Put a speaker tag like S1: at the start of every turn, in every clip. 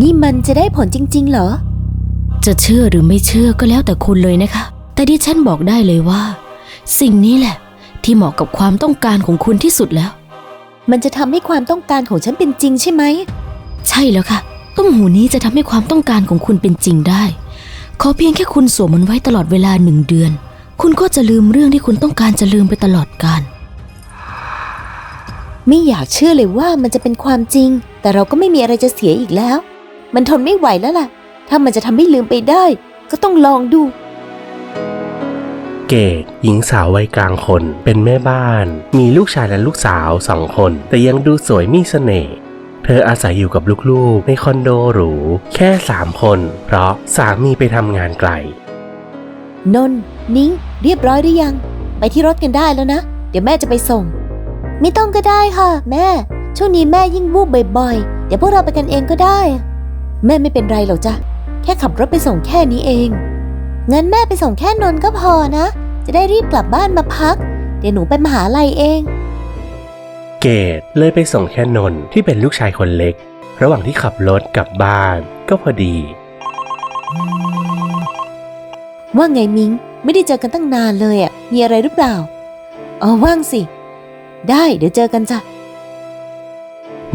S1: นี่มันจะได้ผลจริง ๆ เหรอ
S2: จะเชื่อหรือไม่เชื่อก็แล้วแต่คุณเลยนะคะ แต่ที่ฉันบอกได้เลยว่า สิ่งนี้แหละ ที่เหมาะกับความต้องการของคุณที่สุดแล้ว
S1: มันจะทำให้ความต้องการของฉันเป็นจริงใช่ไหม
S2: ใช่แล้วค่ะต้มหูนี้จะทำให้ความต้องการของคุณเป็นจริงได้ ขอเพียงแค่คุณสวมมันไว้ตลอดเวลาหนึ่งเดือน คุณก็จะลืมเรื่องที่คุณต้องการจะลืมไปตลอดกาล
S1: ไม่อยากเชื่อเลยว่ามันจะเป็นความจริง แต่เราก็ไม่มีอะไรจะเสียอีกแล้ว มันทนไม่ไหวแล้วล่ะ ถ้ามันจะทำให้ลืมไปได้ ก็ต้องลองดู
S3: เกดหญิงสาววัยกลางคน เป็นแม่บ้าน มีลูกชายและลูกสาวสองคน แต่ยังดูสวยมีเสน่ห์ เธออาศัยอยู่กับลูกๆ ในคอนโดหรู แค่สามคน เพราะสามีไปทำงานไกล
S1: นนท์นิ้ง เรียบร้อยหรือยัง ไปที่รถกันได้แล้วนะ เดี๋ยวแม่จะไปส่ง ไม่ต้องก็ได้ค่ะ แม่ ช่วงนี้แม่ยิ่งวูบบ่อยๆ เดี๋ยวพวกเราไปกันเองก็ได้ แม่ไม่เป็นไรหรอกจ้ะ แค่ขับรถไปส่งแค่นี้เอง งั้นแม่ไปส่งแค่นนท์ก็พอนะ จะได้รีบกลับบ้านมาพัก เดี๋ยวหนูไปมหาลัยเอง
S3: เกดเลยไปส่งแค่นนท์ที่เป็นลูกชายคนเล็ก ระหว่างที่ขับรถกลับบ้านก็พอดี
S1: ว่าไงมิง ไม่ได้เจอกันตั้งนานเลยอะ มีอะไรหรือเปล่า อ๋อว่างสิ ได้เดี๋ยวเจอกันจ้ะ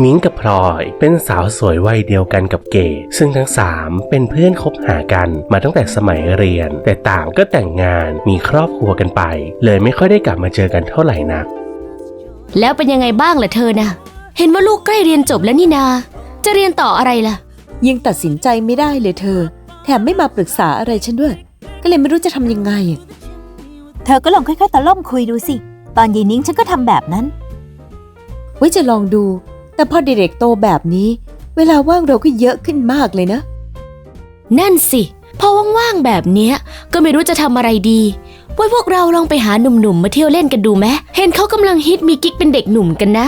S3: มิ้งกับพลอยเป็นสาวสวยวัยเดียวกันกับเกดซึ่งทั้งสามเป็นเพื่อนคบหากันมาตั้งแต่สมัยเรียน แต่ต่างก็แต่งงานมีครอบครัวกันไป เลยไม่ค่อยได้กลับมาเจอกันเท่าไหร่นัก
S2: แล้วเป็นยังไงบ้างล่ะเธอนะเห็นว่าลูกใกล้เรียนจบแล้วนี่นา จะเรียนต่ออะไรล่ะ
S1: ยังตัดสินใจไม่ได้เลยเธอ แถมไม่มาปรึกษาอะไรฉันด้วย ก็เลยไม่รู้จะทำยังไงอะ
S4: เธอก็ลองค่อยๆตะล่อมคุยดูสิ ตอนเย็นนิ้งฉันก็ทำแบบนั้น
S1: ไว้จะลองดู แต่พอเด็กๆโตแบบนี้ เวลาว่างเราก็เยอะขึ้นมากเลยนะ
S2: นั่นสิ พอว่างๆแบบเนี้ย ก็ไม่รู้จะทำอะไรดีไว้พวกเราลองไปหาหนุ่มๆมาเที่ยวเล่นกันดูไหมเห็นเขากำลังฮิตมีกิ๊กเป็นเด็กหนุ่มกันนะ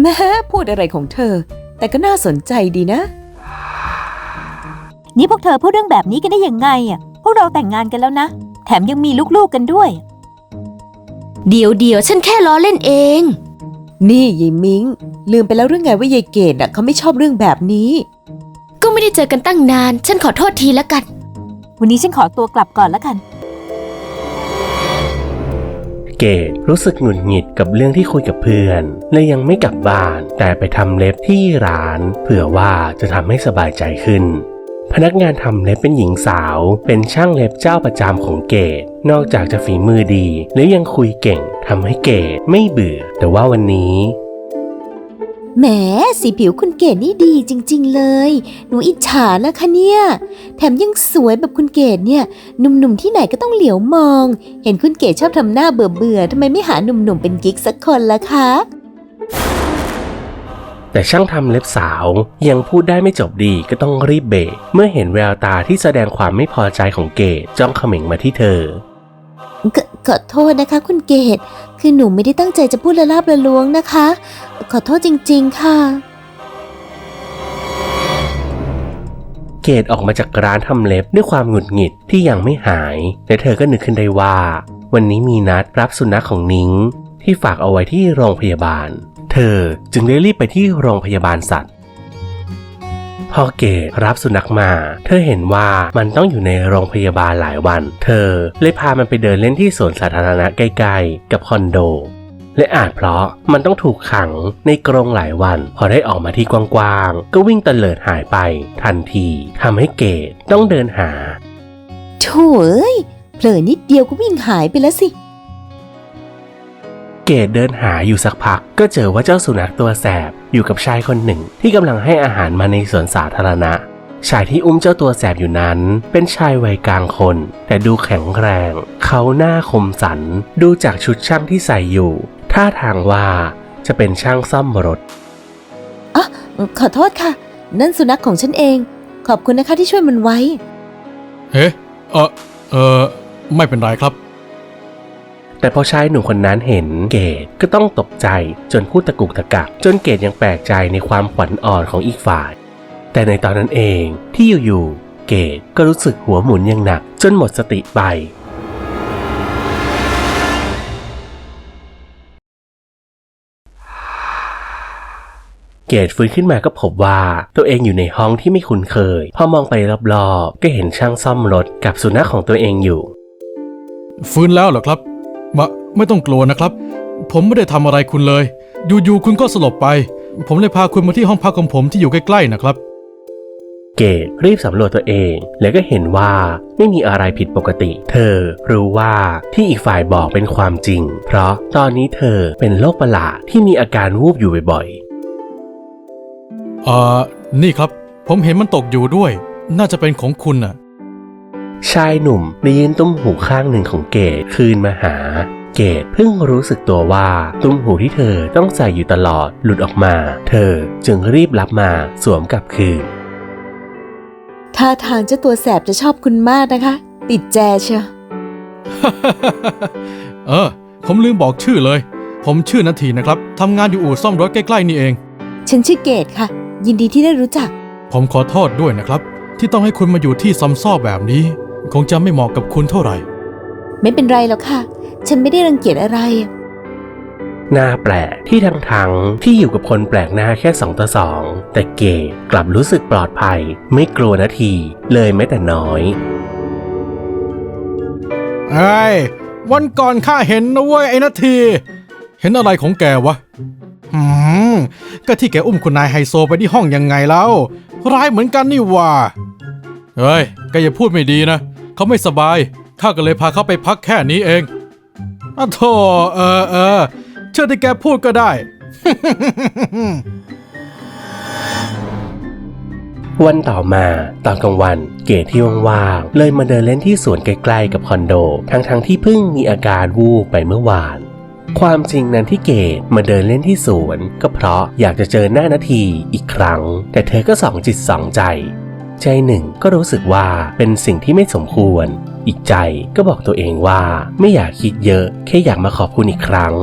S1: แม่พูดอะไรของเธอ แต่ก็น่าสนใจดีนะ
S4: นี่พวกเธอพูดเรื่องแบบนี้กันได้ยังไงอะพวกเราแต่งงานกันแล้วนะ แถมยังมีลูกๆกันด้วย
S2: เดี๋ยวเดี๋ยวๆฉันแค่ล้อเล่นเอง
S1: นี่ยายมิงลืมไปแล้วเรื่องไงว่ายายเกดน่ะเขาไม่ชอบเรื่องแบบนี้
S2: ก็ไม่ได้เจอกันตั้งนาน ฉันขอโทษทีละกัน
S4: วันนี้ฉันขอตัวกลับก่อนแล้วกัน
S3: เกดรู้สึกหงุดหงิดกับเรื่องที่คุยกับเพื่อนเลยยังไม่กลับบ้าน แต่ไปทำเล็บที่ร้าน เผื่อว่าจะทำให้สบายใจขึ้น พนักงานทำเล็บเป็นหญิงสาว เป็นช่างเล็บเจ้าประจำของเกดนอกจากจะฝีมือดี และยังคุยเก่ง ทำให้เกดไม่เบื่อ แต่ว่าวันนี้
S1: แหมสีผิวคุณเกดนี่ดีจริง ๆ เลย หนูอิจฉานะคะเนี่ย แถมยังสวยแบบคุณเกดเนี่ยหนุ่มๆที่ไหนก็ต้องเหลียวมอง เห็นคุณเกดชอบทำหน้าเบื่อๆทำไมไม่หาหนุ่มๆเป็นกิ๊กสักคนล่ะคะ
S3: แต่ช่างทำเล็บสาวยังพูดได้ไม่จบดีก็ต้องรีบเบรกเมื่อเห็นแววตาที่แสดงความไม่พอใจของเกดจ้องเขม็งมาที่เธอ
S1: ขขอโทษนะคะ คุณเกดคือหนูไม่ได้ตั้งใจจะพูดละลาบละลวงนะคะ ขอโทษจริง ๆ ค่ะ
S3: เกดออกมาจากร้านทำเล็บด้วยความหงุดหงิดที่ยังไม่หาย และเธอก็นึกขึ้นได้ว่า วันนี้มีนัดรับสุนัขของนิ้ง ที่ฝากเอาไว้ที่โรงพยาบาล เธอจึงได้รีบไปที่โรงพยาบาลสัตว์ พอเกดรับสุนัขมา เธอเห็นว่ามันต้องอยู่ในโรงพยาบาลหลายวัน เธอเลยพามันไปเดินเล่นที่สวนสาธารณะใกล้ๆ กับคอนโด และอาจเพราะมันต้องถูกขังในกรงหลายวัน พอได้ออกมาที่กว้างๆ ก็วิ่งเตลิดหายไป ทันทีทำให้เกดต้องเดินหา
S1: โถ่เอ้ยเผลอนิดเดียวก็วิ่งหายไปแล้วสิ
S3: เกดเดินหาอยู่สักพัก ก็เจอว่าเจ้าสุนัขตัวแสบอยู่กับชายคนหนึ่ง ที่กำลังให้อาหารมาในสวนสาธารณะ ชายที่อุ้มเจ้าตัวแสบอยู่นั้น เป็นชายวัยกลางคน แต่ดูแข็งแรง เขาหน้าคมสัน ดูจากชุดช่างที่ใส่อยู่ท่าทางว่าจะเป็นช่างซ่อมรถ
S1: ขอโทษค่ะ นั่นสุนัขของฉันเอง ขอบคุณนะคะที่ช่วยมันไว้
S5: เฮ้เออเออไม่เป็นไรครับ
S3: แต่พอชายหนุ่มคนนั้นเห็นเกดก็ต้องตกใจจนพูดตะกุกตะกักจนเกดยังแปลกใจในความขวัญอ่อนของอีกฝ่าย แต่ในตอนนั้นเองที่อยู่ๆเกดก็รู้สึกหัวหมุนอย่างหนัก จนหมดสติไปเกดฟื้นขึ้นมาก็พบว่าตัวเองอยู่ในห้องที่ไม่คุ้นเคย พอมองไปรอบๆ ก็เห็นช่างซ่อมรถกับสุนัขของตัวเองอยู่
S5: ฟื้นแล้วเหรอครับ ไม่ต้องกลัวนะครับ ผมไม่ได้ทำอะไรคุณเลย อยู่ๆคุณก็สลบไป ผมเลยพาคุณมาที่ห้องพักของผมที่อยู่ใกล้ๆนะครับ
S3: เกดรีบสำรวจตัวเอง แล้วก็เห็นว่าไม่มีอะไรผิดปกติ เธอรู้ว่าที่อีกฝ่ายบอกเป็นความจริง เพราะตอนนี้เธอเป็นโรคประหลาดที่มีอาการวูบอยู่บ่อย
S5: เอ่อนี่ครับ ผมเห็นมันตกอยู่ด้วย น่าจะเป็นของคุณน่ะ
S3: ๆชายหนุ่มได้ยื่นตุ้มหูข้างหนึ่งของเกดคืนมาหา เกดเพิ่งรู้สึกตัวว่าตุ้มหูที่เธอต้องใส่อยู่ตลอดหลุดออกมา เธอจึงรีบรับมาสวมกลับคืน
S1: ท่าทางเจ้าตัวแสบจะชอบคุณมากนะคะ ติดแจเชียว
S5: เออ ผมลืมบอกชื่อเลย ผมชื่อนาทีนะครับ ทำงานอยู่อู่ซ่อมรถใกล้ๆนี่เอง
S1: ฉันชื่อเกดค่ะ ยินดีที่ได้รู้จัก
S5: ผมขอโทษด้วยนะครับ ที่ต้องให้คุณมาอยู่ที่ซ้ำซ้อแบบนี้ คงจะไม่เหมาะกับคุณเท่าไหร่
S1: ไม่เป็นไรหรอกค่ะ ฉันไม่ได้รังเกียจอะไร
S3: น่าแปลกที่ทั้งทั้งๆที่อยู่กับคนแปลกหน้าแค่สองต่อสองแต่เกดกลับรู้สึกปลอดภัย ไม่กลัวนาที เลยแม้แต่น้อย
S5: ไอ้ยวันก่อนข้าเห็นนะเว้ยไอ้นาที เห็นอะไรของแกวะหืมก็ที่แกอุ้มคุณนายไฮโซไปที่ห้องยังไงแล้ว ร้ายเหมือนกันนี่หว่าเฮ้ยแกอย่าพูดไม่ดีนะ เขาไม่สบาย ข้าก็เลยพาเขาไปพักแค่นี้เอง อะโธ่เออเออเชื่อที่แกพูดก็ได้
S3: วันต่อมาตอนกลางวันเกดที่ว่างๆเลยมาเดินเล่นที่สวนใกล้ๆกับคอนโด ทั้งๆที่เพิ่งมีอาการวูบไปเมื่อวาน ความจริงนั้นที่เกดมาเดินเล่นที่สวนก็เพราะอยากจะเจอหน้านาทีอีกครั้ง แต่เธอก็สองจิตสองใจ ใจหนึ่งก็รู้สึกว่าเป็นสิ่งที่ไม่สมควร อีกใจก็บอกตัวเองว่าไม่อยากคิดเยอะแค่อยากมาขอบคุณอีกครั้ง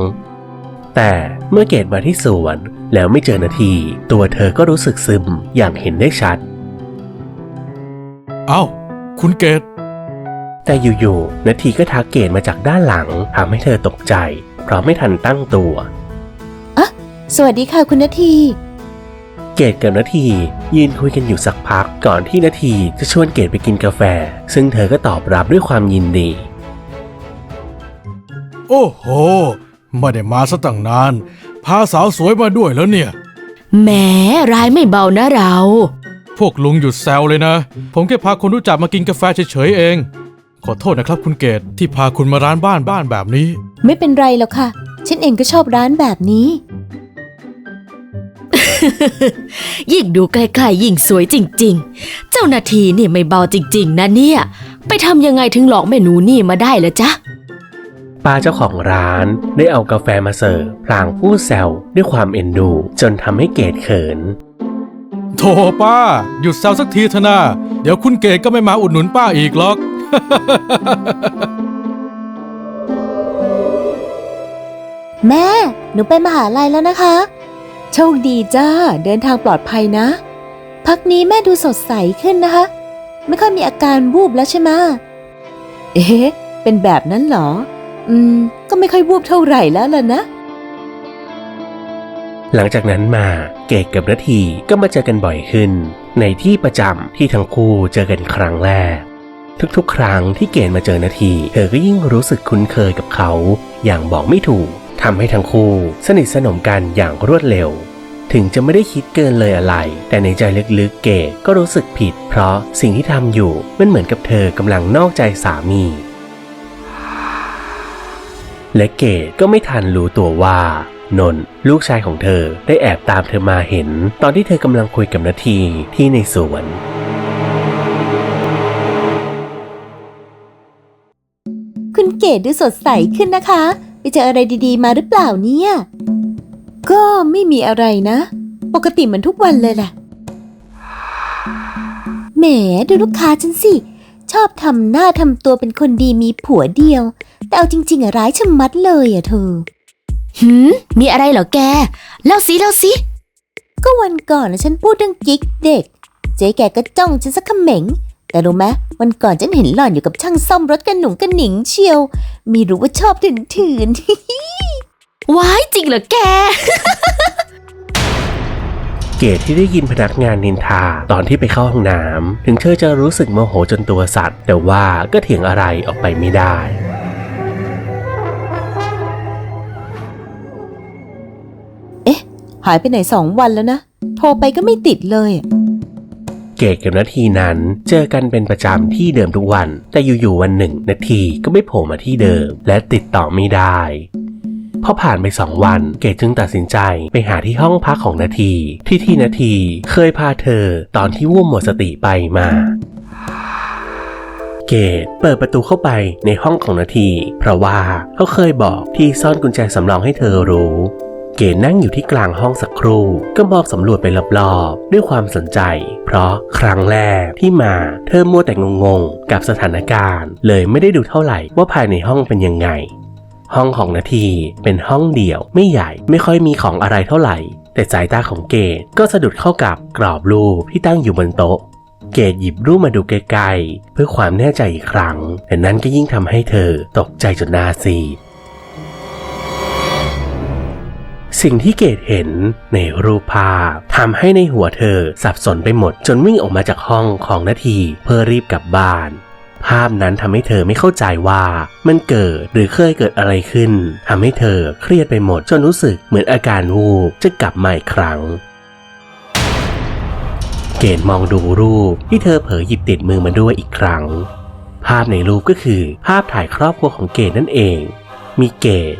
S3: แต่เมื่อเกดมาที่สวนแล้วไม่เจอนาที ตัวเธอก็รู้สึกซึมอย่างเห็นได้ชัด
S5: เอ้า คุณเกต
S3: แต่อยู่ๆนาทีก็ทักเกดมาจากด้านหลังทำให้เธอตกใจ เพราะไม่ทันตั้งตัว
S1: สวัสดีค่ะคุณนาที
S3: เกดกับนาทียืนคุยกันอยู่สักพักก่อนที่นาทีจะชวนเกดไปกินกาแฟ ซึ่งเธอก็ตอบรับด้วยความยินดี
S5: โอ้โหไม่ได้มาซะตั้งนาน พาสาวสวยมาด้วยแล้วเนี่ย
S2: แหมร้ายไม่เบานะเรา
S5: พวกลุงหยุดแซวเลยนะ ผมแค่พาคนรู้จักมากินกาแฟเฉยๆเอง ขอโทษนะครับคุณเกตที่พาคุณมาร้านบ้านบ้านแบบนี้
S1: ไม่เป็นไรหรอกค่ะ ฉันเองก็ชอบร้านแบบนี้
S2: ยิ่งดูใกล้ๆยิ่งสวยจริง ๆ เจ้าหน้าที่นี่ไม่เบาจริง ๆ นะเนี่ย ไปทำยังไงถึงหลอกแม่หนูนี่มาได้ละจ๊ะ
S3: ป้าเจ้าของร้านได้เอากาแฟมาเสิร์ฟพลางพูดแซวด้วยความเอ็นดู จนทำให้เกดเขิน
S5: โถป้า หยุดแซวสักทีเถอะนะเดี๋ยวคุณเกตก็ไม่มาอุดหนุนป้าอีกหรอก
S1: แม่ หนูไปมหาลัยแล้วนะคะ โชคดีจ้า เดินทางปลอดภัยนะ พักนี้แม่ดูสดใสขึ้นนะคะ ไม่ค่อยมีอาการวูบแล้วใช่ไหมเอ๊ะ เป็นแบบนั้นเหรอ อืม ก็ไม่ค่อยวูบเท่าไหร่แล้วล่ะนะ
S3: หลังจากนั้นมาเกดกับนาทีก็มาเจอกันบ่อยขึ้น ในที่ประจำที่ทั้งคู่เจอกันครั้งแรก ทุกๆ ครั้งที่เกดมาเจอนาที เธอก็ยิ่งรู้สึกคุ้นเคยกับเขา อย่างบอกไม่ถูก ทำให้ทั้งคู่สนิทสนมกันอย่างรวดเร็ว ถึงจะไม่ได้คิดเกินเลยอะไร แต่ในใจลึกๆเกดก็รู้สึกผิด เพราะสิ่งที่ทำอยู่มันเหมือนกับเธอกำลังนอกใจสามี และเกดก็ไม่ทันรู้ตัวว่านนลูกชายของเธอได้แอบตามเธอมาเห็น ตอนที่เธอกำลังคุยกับนาทีที่ในสวน
S1: คุณเกดดูสดใสขึ้นนะคะ ไปเจออะไรดีๆ มาหรือเปล่าเนี่ย ก็ไม่มีอะไรนะ ปกติเหมือนทุกวันเลยแหละ แหมดูลูกค้าฉันสิ ชอบทำหน้าทำตัวเป็นคนดีมีผัวเดียว แต่เอาจริง ๆอะร้ายชะมัดเลยอะเธอ
S2: หืม มีอะไรเหรอแก เล่าสิเล่าสิ
S1: ก็วันก่อนนะฉันพูดเรื่องกิ๊กเด็ก เจ๊แกก็จ้องฉันสักเขม็ง แต่รู้ไหมวันก่อนฉันเห็นหล่อนอยู่กับช่างซ่อมรถกันหนุ่งกันหนิงเชียวมีรู้ว่าชอบถืนถืนๆ
S2: ว้ายจริงเหรอแก
S3: เกดที่ได้ยินพนักงานนินทาตอนที่ไปเข้าห้องน้ำถึงเธอจะรู้สึกโมโหจนตัวสั่นแต่ว่าก็เถียงอะไรออกไปไม่ได้
S1: หายไปไหนสองวันแล้วนะ โทรไปก็ไม่ติดเลยอะ
S3: เกดกับนาทีนั้น เจอกันเป็นประจำที่เดิมทุกวัน แต่อยู่ๆวันหนึ่งนาทีก็ไม่โผล่มาที่เดิม และติดต่อไม่ได้พอผ่านไปสองวัน เกดจึงตัดสินใจไปหาที่ห้องพักของนาที ที่ที่นาทีเคยพาเธอตอนที่วุ่มหมดสติไปมา เกดเปิดประตูเข้าไปในห้องของนาที เพราะว่าเขาเคยบอกที่ซ่อนกุญแจสำรองให้เธอรู้ เกดนั่งอยู่ที่กลางห้องสักครู่ ก็มองสำรวจไปรอบๆ ด้วยความสนใจ เพราะครั้งแรกที่มาเธอมัวแต่งงๆ กับสถานการณ์ เลยไม่ได้ดูเท่าไหร่ว่าภายในห้องเป็นยังไง ห้องของนาทีเป็นห้องเดี่ยวไม่ใหญ่ไม่ค่อยมีของอะไรเท่าไหร่ แต่สายตาของเกดก็สะดุดเข้ากับกรอบรูปที่ตั้งอยู่บนโต๊ะเกดหยิบรูปมาดูใกลๆเพื่อความแน่ใจอีกครั้ง แต่นั้นก็ยิ่งทำให้เธอตกใจจนหน้าซีด สิ่งที่เกดเห็นในรูปภาพทำให้ในหัวเธอสับสนไปหมดจนวิ่งออกมาจากห้องของนาทีเพื่อรีบกลับบ้านภาพนั้นทำให้เธอไม่เข้าใจว่ามันเกิดหรือเคยเกิดอะไรขึ้นทำให้เธอเครียดไปหมดจนรู้สึกเหมือนอาการวูบจะกลับมาอีกครั้ง เกดมองดูรูปที่เธอเผลอหยิบติดมือมาด้วยอีกครั้ง ภาพในรูปก็คือภาพถ่ายครอบครัวของเกดนั่นเอง มีเกด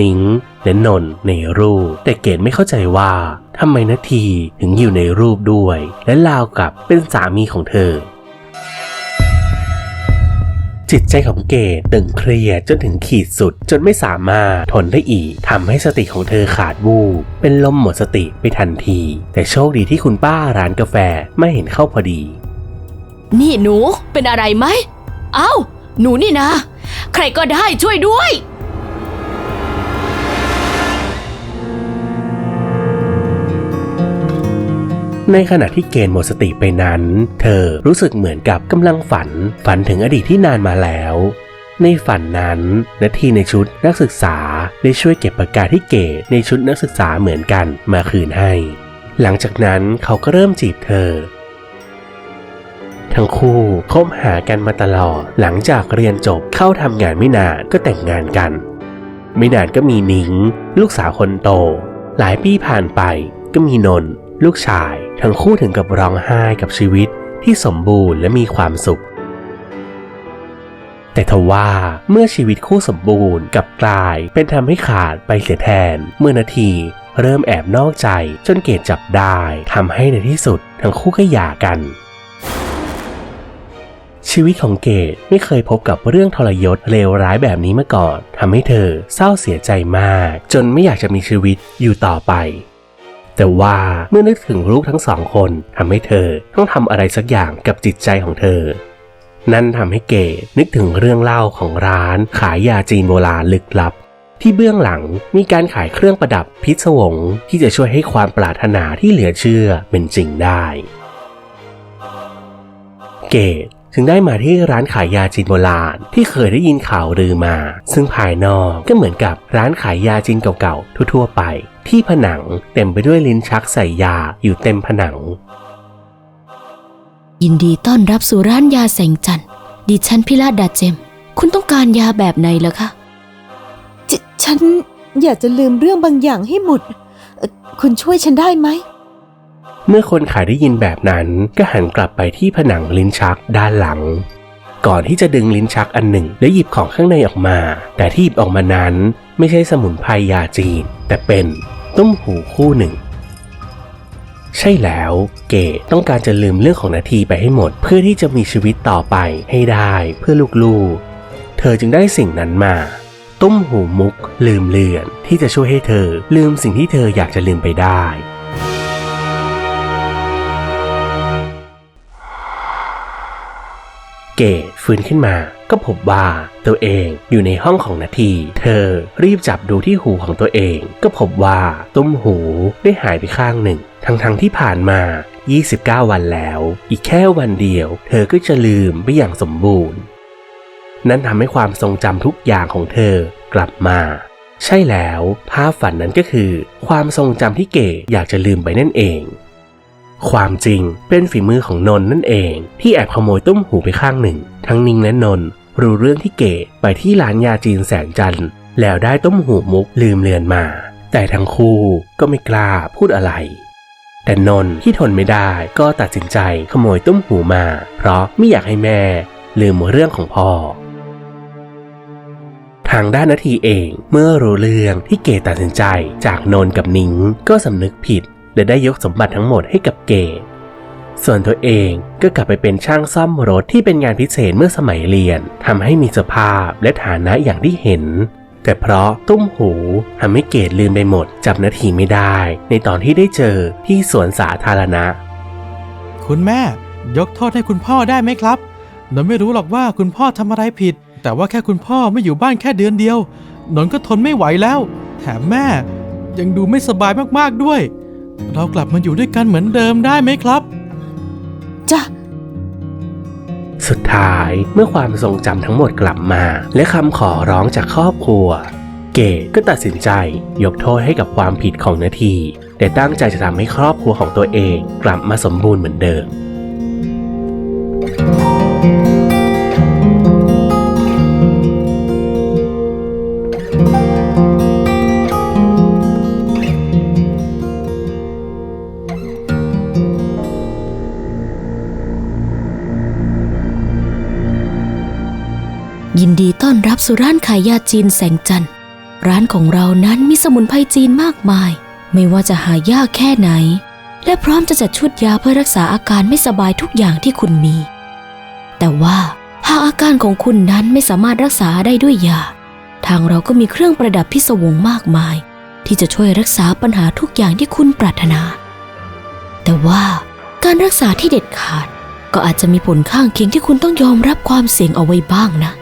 S3: นิงและนนท์ในรูป แต่เกดไม่เข้าใจว่าทำไมนาทีถึงอยู่ในรูปด้วย และลาวกับเป็นสามีของเธอ จิตใจของเกดตึงเครียดจนถึงขีดสุดจนไม่สามารถทนได้อีกทำให้สติของเธอขาดวูบเป็นลมหมดสติไปทันที แต่โชคดีที่คุณป้าร้านกาแฟไม่เห็นเข้าพอดี
S2: นี่หนูเป็นอะไรไหม เอ้า หนูนี่นะ ใครก็ได้ช่วยด้วย
S3: ในขณะที่เกณฑ์หมดสติไปนั้น เธอรู้สึกเหมือนกับกำลังฝัน ฝันถึงอดีตที่นานมาแล้ว ในฝันนั้นนาทีในชุดนักศึกษาได้ช่วยเก็บปากกาที่เกดในชุดนักศึกษาเหมือนกันมาคืนให้ หลังจากนั้นเขาก็เริ่มจีบเธอ ทั้งคู่คบหากันมาตลอด หลังจากเรียนจบเข้าทำงานไม่นานก็แต่งงานกัน ไม่นานก็มีนิง ลูกสาวคนโต หลายปีผ่านไปก็มีนนท ลูกชายทั้งคู่ถึงกับร้องไห้กับชีวิตที่สมบูรณ์และมีความสุข แต่ทว่าเมื่อชีวิตคู่สมบูรณ์กับกลายเป็นทำให้ขาดไปเสียแทน เมื่อนาที เริ่มแอบนอกใจจนเกดจับได้ทำให้ในที่สุด ทั้งคู่ก็หย่ากันชีวิตของเกดไม่เคยพบกับเรื่องทรยศเลวร้ายแบบนี้มาก่อนทำให้เธอเศร้าเสียใจมาก จนไม่อยากจะมีชีวิตอยู่ต่อไป แต่ว่าเมื่อนึกถึงลูกทั้งสองคนทำให้เธอต้องทำอะไรสักอย่างกับจิตใจของเธอ นั่นทำให้เกดนึกถึงเรื่องเล่าของร้านขายยาจีนโบราณลึกลับ ที่เบื้องหลังมีการขายเครื่องประดับพิศวงที่จะช่วยให้ความปรารถนาที่เหลือเชื่อเป็นจริงได้ เกด จึงได้มาที่ร้านขายยาจีนโบราณที่เคยได้ยินข่าวลือมา ซึ่งภายนอกก็เหมือนกับร้านขายยาจีนเก่าๆทั่วๆไป ที่ผนังเต็มไปด้วยลิ้นชักใส่ยาอยู่เต็มผนัง
S2: ยินดีต้อนรับสู่ร้านยาแสงจันทร์ดิฉันพิลาดาเจม คุณต้องการยาแบบไหนล่ะคะ
S1: ฉฉันอยากจะลืมเรื่องบางอย่างให้หมดเอ่อคุณช่วยฉันได้ไหม
S3: เมื่อคนขายได้ยินแบบนั้นก็หันกลับไปที่ผนังลิ้นชักด้านหลัง ก่อนที่จะดึงลิ้นชักอันหนึ่ง และหยิบของข้างในออกมา แต่ที่หยิบออกมานั้นไม่ใช่สมุนไพรยาจีน แต่เป็นตุ้มหูคู่หนึ่ง ใช่แล้วเกดต้องการจะลืมเรื่องของนาทีไปให้หมด เพื่อที่จะมีชีวิตต่อไปให้ได้เพื่อลูกๆ เธอจึงได้สิ่งนั้นมาตุ้มหูมุกลืมเลือนที่จะช่วยให้เธอลืมสิ่งที่เธออยากจะลืมไปได้ เกฟื้นขึ้นมา ก็พบว่าตัวเองอยู่ในห้องของนาที เธอรีบจับดูที่หูของตัวเอง ก็พบว่าตุ้มหูได้หายไปข้างหนึ่ง ทั้งๆทที่ผ่านมา 29 วันแล้ว อีกแค่วันเดียว เธอก็จะลืมไปอย่างสมบูรณ์ นั่นทำให้ความทรงจำทุกอย่างของเธอกลับมาใช่แล้ว ภาพฝันนั้นก็คือ ความทรงจำที่เก๋อยากจะลืมไปนั่นเอง ความจริงเป็นฝีมือของนนท์นั่นเอง ที่แอบขโมยตุ้มหูไปข้างหนึ่ง ทั้งนิงและนนท์รู้เรื่องที่เกดไปที่ร้านยาจีนแสงจันทร์แล้วได้ตุ้มหูมุกลืมเลือนมา แต่ทั้งคู่ก็ไม่กล้าพูดอะไร แต่นนท์ที่ทนไม่ได้ก็ตัดสินใจขโมยตุ้มหูมา เพราะไม่อยากให้แม่ลืมเรื่องของพ่อ ทางด้านนาทีเองเมื่อรู้เรื่องที่เกตัดสินใจจากนนท์กับนิงก็สำนึกผิด และได้ยกสมบัติทั้งหมดให้กับเกดส่วนตัวเองก็กลับไปเป็นช่างซ่อมรถที่เป็นงานพิเศษเมื่อสมัยเรียนทำให้มีสภาพและฐานะอย่างที่เห็น แต่เพราะตุ้มหูทำให้เกดลืมไปหมดจับนาทีไม่ได้ ในตอนที่ได้เจอที่สวนสาธารณะ
S5: คุณแม่ยกโทษให้คุณพ่อได้ไหมครับนนไม่รู้หรอกว่าคุณพ่อทำอะไรผิด แต่ว่าแค่คุณพ่อไม่อยู่บ้านแค่เดือนเดียวนนก็ทนไม่ไหวแล้ว แถมแม่ยังดูไม่สบายมากๆด้วย เรากลับมาอยู่ด้วยกันเหมือนเดิมได้ไหมครับ
S1: จ้ะ
S3: สุดท้ายเมื่อความทรงจำทั้งหมดกลับมา และคำขอร้องจากครอบครัว เกดก็ตัดสินใจ ยกโทษให้กับความผิดของนาที แต่ตั้งใจจะทำให้ครอบครัวของตัวเอง กลับมาสมบูรณ์เหมือนเดิม
S2: ต้อนรับสู่ร้านขายยาจีนแสงจันทร์ ร้านของเรานั้นมีสมุนไพรจีนมากมาย ไม่ว่าจะหายากแค่ไหน และพร้อมจะจัดชุดยาเพื่อรักษาอาการไม่สบายทุกอย่างที่คุณมี แต่ว่าหากอาการของคุณนั้นไม่สามารถรักษาได้ด้วยยา ทางเราก็มีเครื่องประดับพิศวงมากมาย ที่จะช่วยรักษาปัญหาทุกอย่างที่คุณปรารถนา แต่ว่าการรักษาที่เด็ดขาด ก็อาจจะมีผลข้างเคียงที่คุณต้องยอมรับความเสี่ยงเอาไว้บ้างนะ